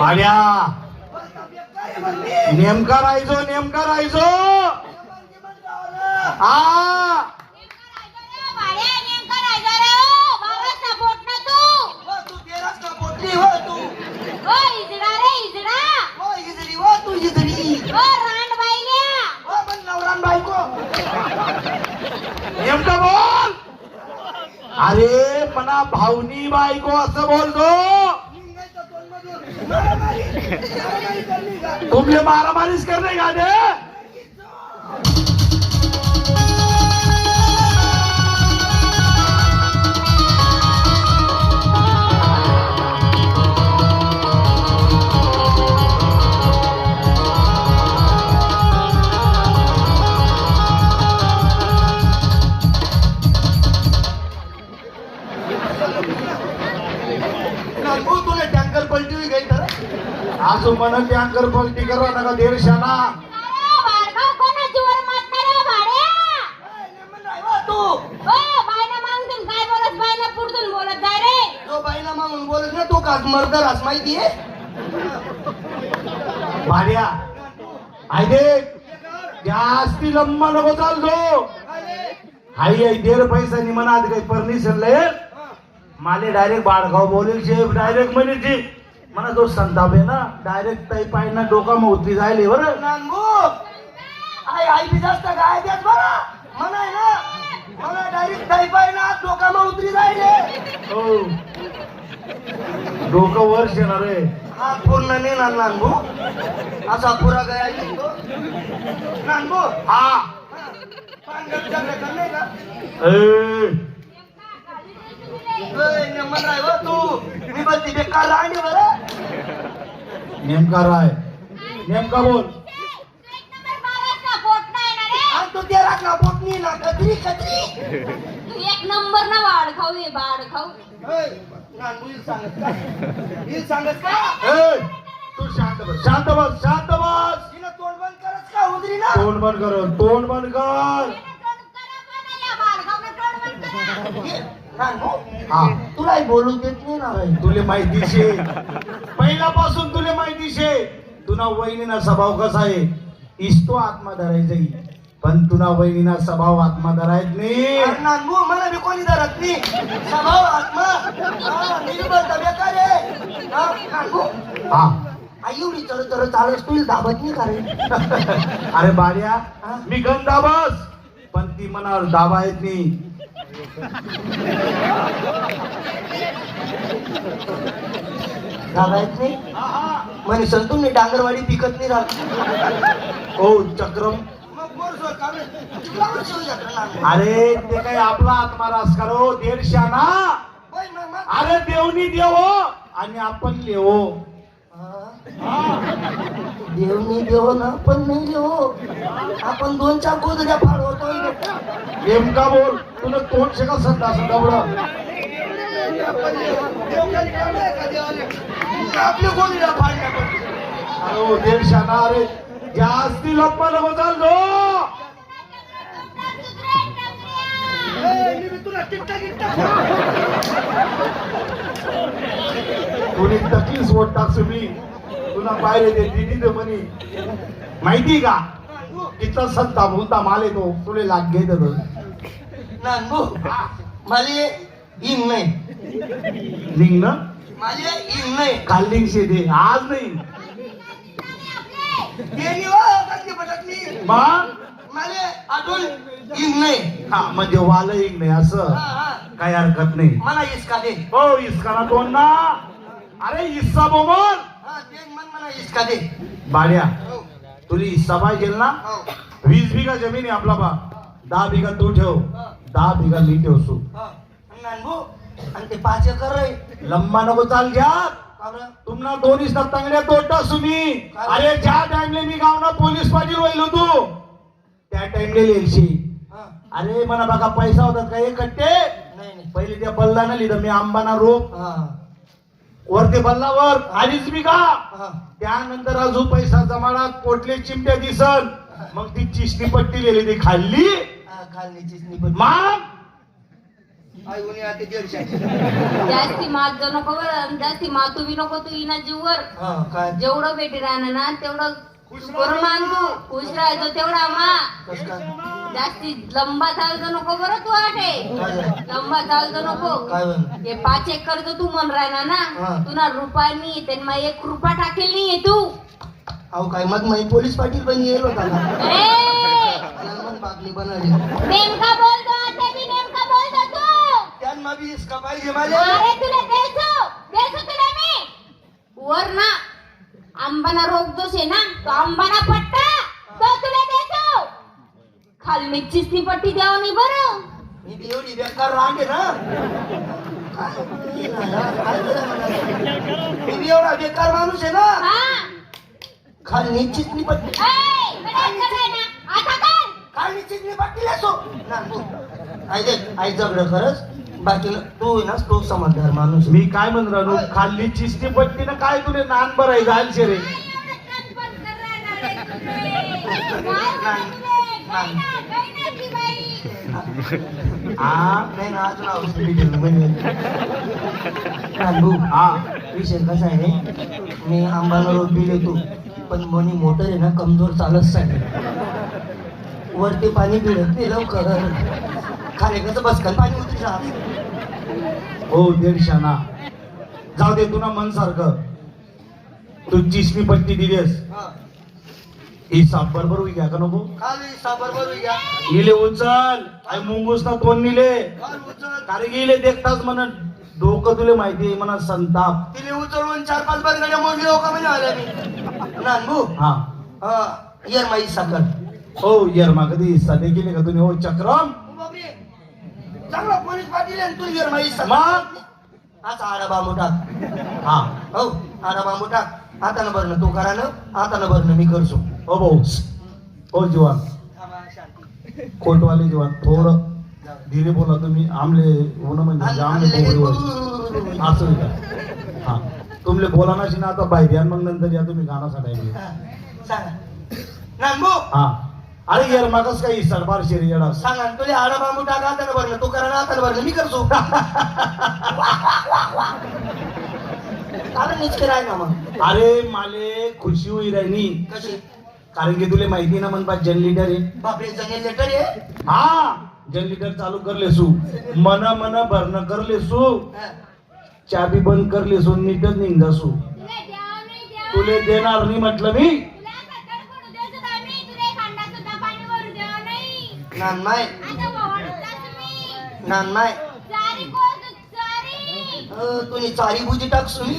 भाड्या नेमका राहायचो नेमका राहायचो. हा नेमका बोल. अरे मना भावनी बायको असं बोलतो. तुमले मारामारीच करणे का ते नागपूर पलटी हुई गई तरह आज मन टँकर पलटी करवा नका देडशाना तू बोलत ना तो का मर्दर आज माहिती आहे भाड्या आय जास्ती लंबा नको चालतो. हाई आई देड पैसा नि म्हणा काही परमिशन लय. माले डायरेक्ट बाळगाव बोलेल शेफ डायरेक्ट म्हणे म्हणा तो संताप आहे ना डायरेक्ट ताई पाय ना डोका मोती जायले बरं. आई आई बी जास्त गाय देत बरा. म्हणाय ना मला डायरेक्ट काही पाय ना डोकामा उतरी जायले. हो. डोकं वर्ष येणार रे हा पूर्ण नाही ना नानबू असा पुरा गया नानबू हा. नाही का? ए, नेमन राय तू. मी बोलती बेकार राणी बरं. नेमका राय. नेमका बोल. तो ना एक नंबर ना वाढ खाऊ ये बाड खाऊ. सांगत का? हिल सांगत का? ए, तू शांत बस शांत बस शांत बस. तिनं तोंड बंद करत का उतरी ना? तोंड बंद कर तोंड बंद कर. हा. तुला बोलू देत नाही ना बाई. तुले माहिती शे. पहिल्यापासून तुले शे तुना वहिनीना स्वभाव कसा आहे? इस्तो आत्मा धरायचा पण तुना वहिनीना स्वभाव आत्मा धरायत नाही. नानबू मला बी कोणी धरत नाही. स्वभाव आत्मा. हा, मी एवढी चढ चढ चालत तुला दाबत नाही का रे? अरे बाड्या मी गंदा दाबस पण ती मनावर दाबा येत नाही. दाबायत नाही म्हणे संतून मी डांगरवाडी पिकत नाही राहत. हो चक्रम. अरे ते काही आपला आत्मा रास करो दीडशाना अरे देवनी देव आणि आपण लेवो. देवनी देव ना पण नाही देव आपण दोन चार गोदड्या फाडवतो. नेमका बोल तुला तोंड शेका संदा बड आपली गोदड्या फाडल्या अरे ओ अरे जास्ती लोकांना बदल चालतो तुला तकलीफ ओढता तुम्ही तुला पाहिले ते दिदी ते म्हणी माहिती का इथं सत्ता बोलता माले तो तुले लाग घेत मला इंग नाही निघ ना. माझे इंग नाही. काल शे दे आज नाही. देणी वा कसली पटकली मग मला अजून इंग नाही. हा म्हणजे वाल एक नाही असं. हा, हा. काही हरकत नाही. मला इसका दे. हो इसकाना दोन ना. अरे इस्सा हा ते मन मला इसका दे. बाड्या हो, तुला इस्सा पाहिजे ना? हो, वीस बिघा जमीन आहे आपला बा. दहा बिघा तू ठेव. हा, दहा बिघा मी ठेवसू हा. नानबू आणि ते पाच एकर आहे. लंबा नको चाल घ्या? तुम्हाला दोन्ही तांगड्या तोटा सुनी अरे ज्या टाइमले मी गावना पोलीस पाटील होईल तू. त्या टाइमले लिहिलशी हा. अरे मला बघा पैसा होता का? एक कट्टे पहिले त्या बल्लानं लिहिलं मी आंबाना रोप. वर ते बल्लावर आलीच मी का. त्यानंतर अजून पैसा जमानात पोटले चिमट्या दिसन. मग ती चिसणी पट्टी लिहिली ती खाल्ली. हा, खालनीचीच निपट मग आई उन्ही आता दीडशे. जास्ती मात जो नको बरं जास्ती मातू बी नको तू इना जीववर. हा काय? जेवढं भेटी राहणार ना तेवढं मान तू खुश राहायचो तेवढा मा. कस काय? जास्ती लंबा चालतो नको बरं तू आठे. काय झालं? लंबा चालतो नको. काय हे पाच एक कर्ज तू म्हण राहिला ना. हा. तुला रुपयानी त्यांना एक रुपया टाकेल नाहीये तू. अहो काय मग माही पोलीस पाटील पण येईल होता का ए, मला मग बागली बनाली नेमका बोलतो आता मी नेमका बोलतो त्यांना बी इसका पाहिजे माझ्या अरे तुला देसो देसो तुला मी. वर ना आंबाना रोग दोष आहे ना तो आंबाना पट्टा तो तुला देतो. खाली चिसनी पट्टी द्यावं नाही बरं. मी बी एवढी बेकार रांगे ना. काय बोलली काय केलं मला? मी बी एवढा बेकार माणूस आहे ना. हा. खाली निश्चित नि पट्टी ए, बरं कराय ना. आता कर. खाली निश्चित नि पट्टी असो ना तू. आई दे आई जगड खरंच. बाकी तू आहे ना तो समजदार माणूस. मी काय म्हणून राहिलो खाल्ली चिस्ती पट्टी ना काय तुले नान बराय जाईल शे रे हा नाही ना अजून भेटेल म्हणजे हा विषय कसा आहे मी आंबाला रोज बिल येतो पण मनी मोटर आहे ना कमजोर चालत नाही वरती पाणी पिळत नाही लवकर खाली कसं बसकन पाणी उतरी राहत हो दीडशाना जाऊ दे तुला मन सारखं तू चिसणी पट्टी दिलीस. ही. साप बरोबर होई घ्या का नको? इले उचल. मुंगूस ना तोंड निले. कारण की इले देखताच म्हणत डोकं तुले माहिती आहे म्हणा संताप. तिने उचलून चार पाच बरगड्या मोडली हो का म्हणजे आल्या मी. हा. हा येर माई साखर हो यरमा कधी सध्या गेले का तुम्ही? हो चक्रम. चांगला पोलीस पाटील आहे मग? आडा बांबू टाक हा. हो आडा बांबू टाक आता न भरणं तू करा ना. आता न भरणं मी करसो हो भाऊ. हो जीवन. कोटवाले जीवन थोडं धीरे बोला तुम्ही आमले ऊन म्हणजे आमले पोरीवर असं हा. तुमले बोला ना ना आता बाहेर मग नंतर या तुम्ही गाणं सांगायचे सांगा. नानबू हा. अरे यार मागच काही सरबार शेरी येडा सांगा तुला आडा बांबू टाक आता न भरणं तू करा ना आता न भरणं मी करसो कारण निचके राय ना मग. अरे माले खुशी होई राहिनी कशी? कारण की तुला माहिती ना म्हणतात जन लिडर आहे. बापरे जंगल लेटर आहे? हा जन लिडर चालू करले सू मन मन भरणं करले सू हा. चाबी बंद करले सू नीटच निघा सू तुला द्यावं नाही द्यावं. तुले देणार नाही म्हटलं मी. నాన్నమాయ్ నాన్నమాయ్ तुम्ही चारी भुजी टाकसू मी